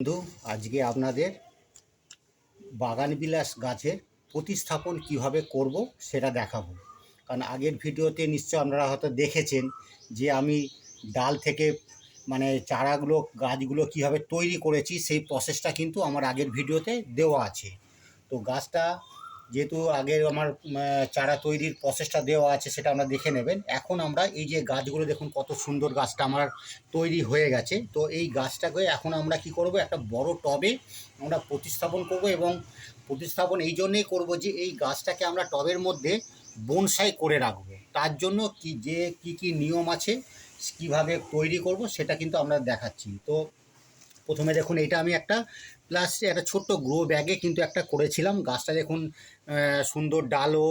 বন্ধু, আজকে আপনাদের বাগানবিলাস গাছের প্রতিস্থাপন কীভাবে করব সেটা দেখাবো। কারণ আগের ভিডিওতে নিশ্চয় আপনারা হয়তো দেখেছেন যে আমি ডাল থেকে মানে চারাগুলো, গাছগুলো কীভাবে তৈরি করেছি সেই প্রসেসটা কিন্তু আমার আগের ভিডিওতে দেওয়া আছে। তো গাছটা যেহেতু আগের আমার চারা তৈরির প্রসেসটা দেওয়া আছে সেটা আমরা দেখে নেবেন। এখন আমরা এই যে গাছগুলো দেখুন কত সুন্দর গাছটা আমার তৈরি হয়ে গেছে। তো এই গাছটাকে এখন আমরা কি করব? একটা বড় টবে আমরা প্রতিস্থাপন করব এবং প্রতিস্থাপন এই জন্যেই করব যে এই গাছটাকে আমরা টবের মধ্যে বনসাই করে রাখব। তার জন্য কি যে কি কি নিয়ম আছে, কীভাবে তৈরি করব সেটা কিন্তু আমরা দেখাচ্ছি। তো প্রথমে দেখুন এটা আমি একটা প্লাস একটা ছোট্ট গ্রো ব্যাগে কিন্তু একটা করেছিলাম। গাছটা দেখুন সুন্দর ডালও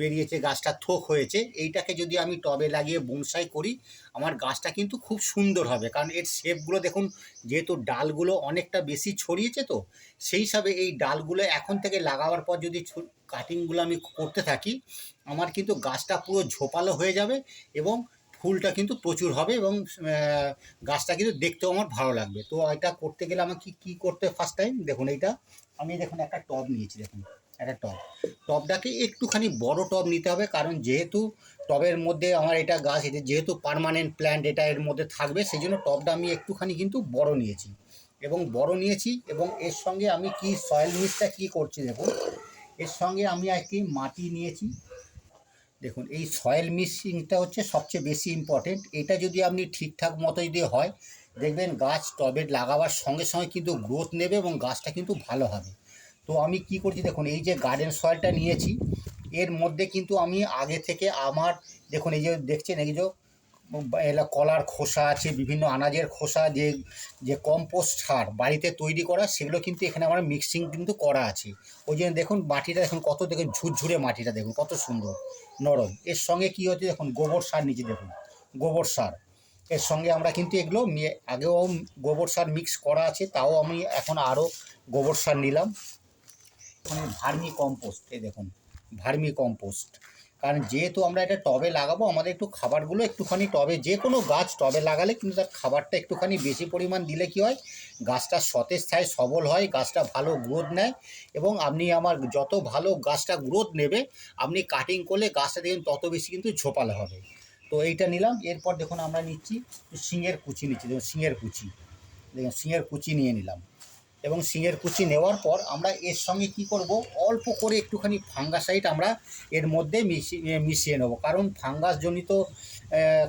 বেরিয়েছে, গাছটা থোক হয়েছে। এইটাকে যদি আমি টবে লাগিয়ে বনসাই করি, আমার গাছটা কিন্তু খুব সুন্দর হবে। কারণ এর শেপগুলো দেখুন, যেহেতু ডালগুলো অনেকটা বেশি ছড়িয়েছে তো, সেই হিসাবে এই ডালগুলো এখন থেকে লাগাবার পর যদি কাটিংগুলো আমি করতে থাকি, আমার কিন্তু গাছটা পুরো ঝোপালো হয়ে যাবে এবং ফুলটা কিন্তু প্রচুর হবে এবং গাছটা কিন্তু দেখতেও আমার ভালো লাগবে। তো এটা করতে গেলে আমাকে কি করতে ফার্স্ট টাইম দেখুন এইটা। আমি দেখুন একটা টব নিয়েছি, দেখুন। একটা টব। টবটাকে একটুখানি বড় টব নিতে হবে, কারণ যেহেতু টবের মধ্যে আমার এটা গাছ, এটা যেহেতু পার্মানেন্ট প্ল্যান্ট এটা এর মধ্যে থাকবে সেই জন্য টবটা আমি একটুখানি কিন্তু বড় নিয়েছি। এবং বড় নিয়েছি এবং এর সঙ্গে আমি কি সয়েল মিক্সটা কী করছি দেখুন? এর সঙ্গে আমি একটি মাটি নিয়েছি। দেখুন, এই সয়েল মিক্সিংটা হচ্ছে সবচেয়ে বেশি ইম্পর্টেন্ট এটা যদি আপনি ঠিকঠাক মতো যদি হয়, দেখবেন গাছ টবে লাগাবার সঙ্গে সঙ্গে কিন্তু গ্রোথ নেবে এবং গাছটা কিন্তু ভালো হবে। তো আমি কি করছি দেখুন, এই যে গার্ডেন সয়েলটা নিয়েছি, এর মধ্যে কিন্তু আমি আগে থেকে আমার, দেখুন এই যে দেখছেন, এই যে কলার খোসা আছে, বিভিন্ন আনাজের খোসা, যে যে কম্পোস্ট সার বাড়িতে তৈরি করা, সেগুলো কিন্তু এখানে আমার মিক্সিং কিন্তু করা আছে। ওই জন্য দেখুন মাটিটা দেখুন কত দেখুন ঝুরঝুরে মাটিটা দেখুন, কত সুন্দর, নরম। এর সঙ্গে কী হচ্ছে দেখুন, গোবর সার নিচে দেখুন, গোবর সার। এর সঙ্গে আমরা কিন্তু এগুলো আগেও গোবর সার মিক্স করা আছে, তাও আমি এখন আরও গোবর সার নিলাম। মানে ভার্মি কম্পোস্ট এই দেখুন, ভার্মি কম্পোস্ট কারণ যেহেতু আমরা এটা টবে লাগাবো, আমাদের একটু খাবারগুলো একটুখানি টবে যে কোনো গাছ টবে লাগালে কিন্তু তার খাবারটা একটুখানি বেশি পরিমাণ দিলে কি হয়? গাছটা সতেজ থাকে সবল হয়, গাছটা ভালো গ্রোথ নেয় এবং আপনি আমার যত ভালো গাছটা গ্রোথ নেবে, আপনি কাটিং করলে গাছটা দেখুন তত বেশি কিন্তু ঝোপালো হবে। তো এইটা নিলাম, এরপর দেখুন আমরা নিচ্ছি শিঙের কুচি নিচ্ছি, দেখুন শিঙের কুচি। দেখুন শিঙের কুচি নিয়ে নিলাম। এবং শিঙের কুচি নেওয়ার পর আমরা এর সঙ্গে কি করব? অল্প করে একটুখানি ফাঙ্গাসাইড আমরা এর মধ্যে মিশিয়ে মিশিয়ে নেব। কারণ ফাঙ্গাসজনিত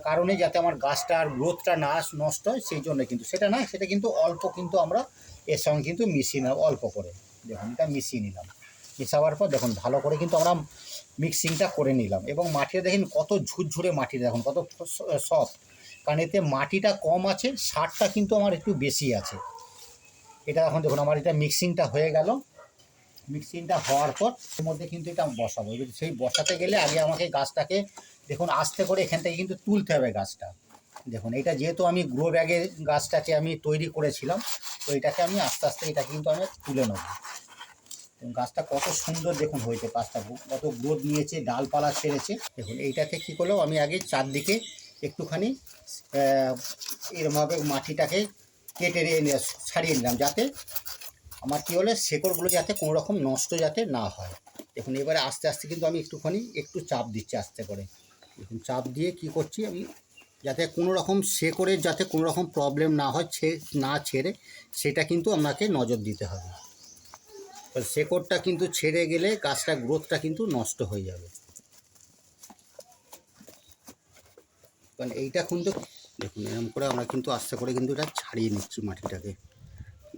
কারণে যাতে আমার গাছটার গ্রোথটা না নষ্ট হয়, সেই জন্য কিন্তু। সেটা না সেটা কিন্তু অল্প কিন্তু আমরা এর সঙ্গে কিন্তু মিশিয়ে নেব অল্প করে। দেখুন, এটা মিশিয়ে নিলাম। মেশাবার পর দেখুন, ভালো করে কিন্তু আমরা মিক্সিংটা করে নিলাম। এবং মাটিটা দেখুন, কত ঝুরঝুরে মাটি, দেখুন, কত সফট। কারণ এতে মাটিটা কম আছে, সারটা কিন্তু আমার একটু বেশি আছে। এটা এখন দেখুন, আমার এটা মিক্সিংটা হয়ে গেল। মিক্সিংটা হওয়ার পর এর মধ্যে কিন্তু এটা বসাবো। এবার সেই বসাতে গেলে আগে আমাকে গাছটাকে দেখুন, আস্তে করে এখান থেকে কিন্তু তুলতে হবে গাছটা। দেখুন, এটা যেহেতু আমি গ্রো ব্যাগে গাছটাকে আমি তৈরি করেছিলাম, তো এটাকে আমি আস্তে আস্তে এটা কিন্তু আমি তুলে নেব। গাছটা কত সুন্দর দেখুন হয়েছে গাছটা। কত গ্রোথ নিয়েছে, ডালপালা ছেড়েছে। দেখুন, এইটাকে কী করল আমি আগে চারদিকে একটুখানি এরমভাবে মাটিটাকে কেটে ছাড়িয়ে নিলাম যাতে আমার কী হলে, শেকড়গুলো যাতে কোনো রকম নষ্ট যাতে না হয়। দেখুন, এবারে আস্তে আস্তে কিন্তু আমি একটুখানি একটু চাপ দিচ্ছি আস্তে করে। দেখুন, চাপ দিয়ে কি করছি আমি, যাতে কোনো রকম শেকড়ের যাতে কোনো রকম প্রবলেম না হয়, ছে, না ছেড়ে, সেটা কিন্তু আপনাকে নজর দিতে হবে। শেকড়টা কিন্তু ছেড়ে গেলে গাছটা গ্রোথটা কিন্তু নষ্ট হয়ে যাবে। কারণ এইটা কিন্তু দেখুন এরকম করে আমরা কিন্তু আস্তে করে কিন্তু এটা ছাড়িয়ে নিচ্ছি মাটিটাকে।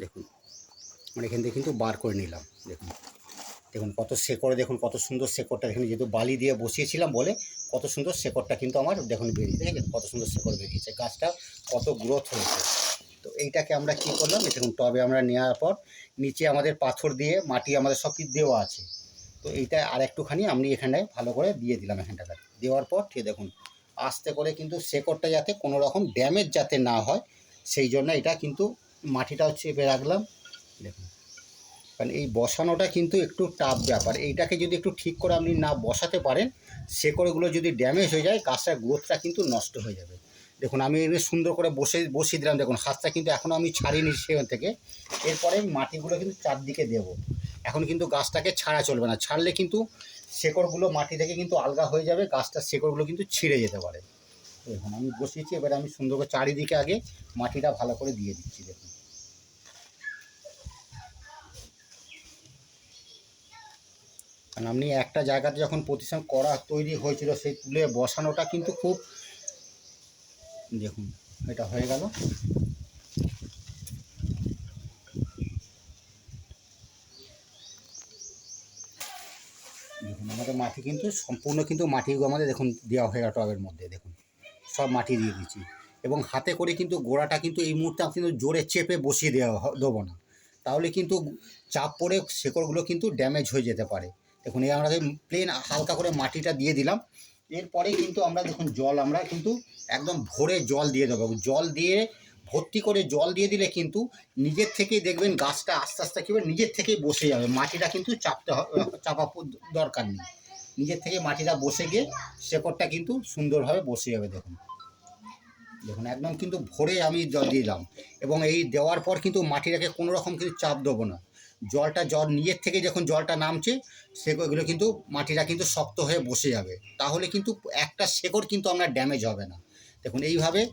দেখুন আমরা এখান থেকে কিন্তু বার করে নিলাম, দেখুন। দেখুন, কত শেকড়ে, দেখুন, কত সুন্দর শেকড়টা। এখানে যেহেতু বালি দিয়ে বসিয়েছিলাম বলে, কত সুন্দর শেকড়টা কিন্তু আমার দেখুন বেরিয়ে দেখেন কত সুন্দর শেকড় বেরিয়েছে। গাছটা কত গ্রোথ হয়েছে। তো এইটাকে আমরা কী করলাম দেখুন, টবে আমরা নেওয়ার পর নিচে আমাদের পাথর দিয়ে, মাটি আমাদের সব কিছু দেওয়া আছে। তো এইটা আর একটুখানি আমি এখানে ভালো করে দিয়ে দিলাম এখানটাকে দেওয়ার পর ঠিক দেখুন আস্তে করে কিন্তু শেকড়টা যাতে কোনো রকম ড্যামেজ যাতে না হয়, সেই জন্য এটা কিন্তু মাটিটাও চেপে রাখলাম। দেখুন কারণ এই বসানোটা কিন্তু একটু টাফ ব্যাপার। এইটাকে যদি একটু ঠিক করে আপনি না বসাতে পারেন, শেকড়গুলো যদি ড্যামেজ হয়ে যায়, গাছটার গ্রোথটা কিন্তু নষ্ট হয়ে যাবে। দেখুন, আমি সুন্দর করে বসে, বসিয়ে দিলাম। দেখুন, হাতটা কিন্তু এখনও আমি ছাড়িনি সেখান থেকে। এরপরে মাটিগুলো কিন্তু চারদিকে দেব। এখন কিন্তু গাছটাকে ছাড়া চলবে না। ছাড়লে কিন্তু শেকড়গুলো মাটি থেকে কিন্তু আলগা হয়ে যাবে, গাছটার শেকড়গুলো কিন্তু ছিঁড়ে যেতে পারে। দেখুন আমি বসিয়েছি, এবারে আমি সুন্দর করে চারিদিকে আগে মাটিটা ভালো করে দিয়ে দিচ্ছি, দেখুন। কারণ আপনি একটা জায়গাতে যখন প্রতিষ্ঠান করা তৈরি হয়েছিল, সেই তুলে বসানোটা কিন্তু খুব, দেখুন, এটা হয়ে গেল দেখুন আমাদের মাটি কিন্তু সম্পূর্ণ কিন্তু মাটিগুলো আমাদের দেখুন দেওয়া হয়ে গেল টবের মধ্যে, দেখুন। সব মাটি দিয়ে দিচ্ছি এবং হাতে করে কিন্তু গোড়াটা কিন্তু এই মুহূর্তে কিন্তু জোরে চেপে বসিয়ে দেওয়া দেবো না। তাহলে কিন্তু চাপ পড়ে শেকড়গুলো কিন্তু ড্যামেজ হয়ে যেতে পারে। দেখুন, এই আমরা প্লেন হালকা করে মাটিটা দিয়ে দিলাম, এরপরে কিন্তু আমরা দেখুন জল আমরা কিন্তু একদম ভরে জল দিয়ে দেবো। জল দিয়ে, ভর্তি করে জল দিয়ে দিলে কিন্তু নিজের থেকেই দেখবেন গাছটা আস্তে আস্তে কী নিজের থেকেই বসে যাবে। মাটিটা কিন্তু চাপতে চাপা দরকার নেই। নিজের থেকে মাটিটা বসে গিয়ে শেকড়টা কিন্তু সুন্দরভাবে বসে যাবে, দেখুন। দেখুন, একদম কিন্তু ভরে আমি জল দিলাম। এবং এই দেওয়ার পর কিন্তু মাটিটাকে কোনো রকম কিন্তু চাপ দেবো না। জলটা, জল নিজের থেকে যখন জলটা নামছে সেগুলো কিন্তু মাটিটা কিন্তু শক্ত হয়ে বসে যাবে। তাহলে কিন্তু একটা শেকড় কিন্তু আমরা ড্যামেজ হবে না। দেখুন, এইভাবে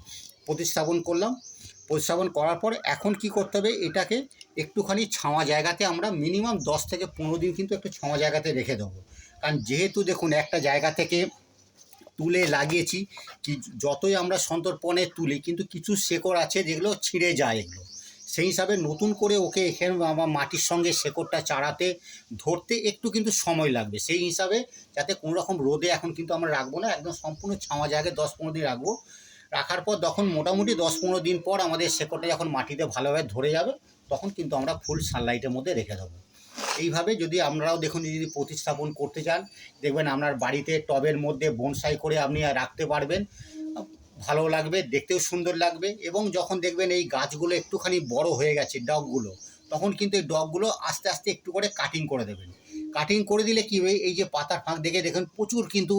প্রতিস্থাপন করলাম। প্রতিস্থাপন করার পর এখন কি করতে হবে, এটাকে একটুখানি ছাওয়া জায়গাতে আমরা মিনিমাম দশ থেকে পনেরো দিন কিন্তু একটু ছাওয়া জায়গাতে রেখে দেবো। কারণ যেহেতু দেখুন, একটা জায়গা থেকে তুলে লাগিয়েছি, কি যতই আমরা সন্তর্পণে তুলি, কিন্তু কিছু শেকড় আছে যেগুলো ছিঁড়ে যায়। এগুলো সেই হিসাবে নতুন করে ওকে এখানে আমার মাটির সঙ্গে শেকড়টা চাড়াতে, ধরতে একটু কিন্তু সময় লাগবে। সেই হিসাবে যাতে কোনো রকম রোদে এখন কিন্তু আমরা রাখব না, একদম সম্পূর্ণ ছাওয়া জায়গায় দশ পনেরো দিন রাখব। রাখার পর তখন মোটামুটি দশ পনেরো দিন পর আমাদের শেকড়টা যখন মাটিতে ভালোভাবে ধরে যাবে, তখন কিন্তু আমরা ফুল সানলাইটের মধ্যে রেখে দেবো। এইভাবে যদি আপনারাও দেখুন, যদি প্রতিস্থাপন করতে চান, দেখবেন আপনার বাড়িতে টবের মধ্যে বনসাই করে আপনি রাখতে পারবেন। ভালো লাগবে, দেখতেও সুন্দর লাগবে এবং যখন দেখবেন এই গাছগুলো একটুখানি বড় হয়ে গেছে, ডগগুলো, তখন কিন্তু এই ডগগুলো আস্তে আস্তে একটু করে কাটিং করে দেবেন। কাটিং করে দিলে কী হবে? এই যে পাতার ফাঁক দেখে দেখুন, প্রচুর কিন্তু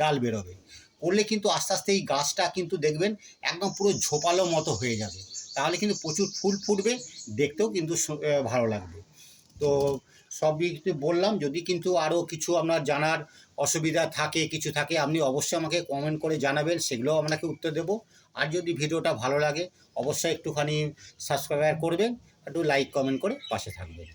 ডাল বেরোবে। করলে কিন্তু আস্তে আস্তে এই গাছটা কিন্তু দেখবেন একদম পুরো ঝোপালো মতো হয়ে যাবে। তাহলে কিন্তু প্রচুর ফুল ফুটবে, দেখতেও কিন্তু ভালো লাগবে। তো সবই বললাম, যদি কিন্তু আরও কিছু আপনার জানার অসুবিধা থাকে, কিছু থাকে, আপনি অবশ্যই আমাকে কমেন্ট করে জানাবেন, সেগুলোও আপনাকে উত্তর দেব। আর যদি ভিডিওটা ভালো লাগে, অবশ্যই একটুখানি সাবস্ক্রাইব করবেন, একটু লাইক কমেন্ট করে পাশে থাকবেন।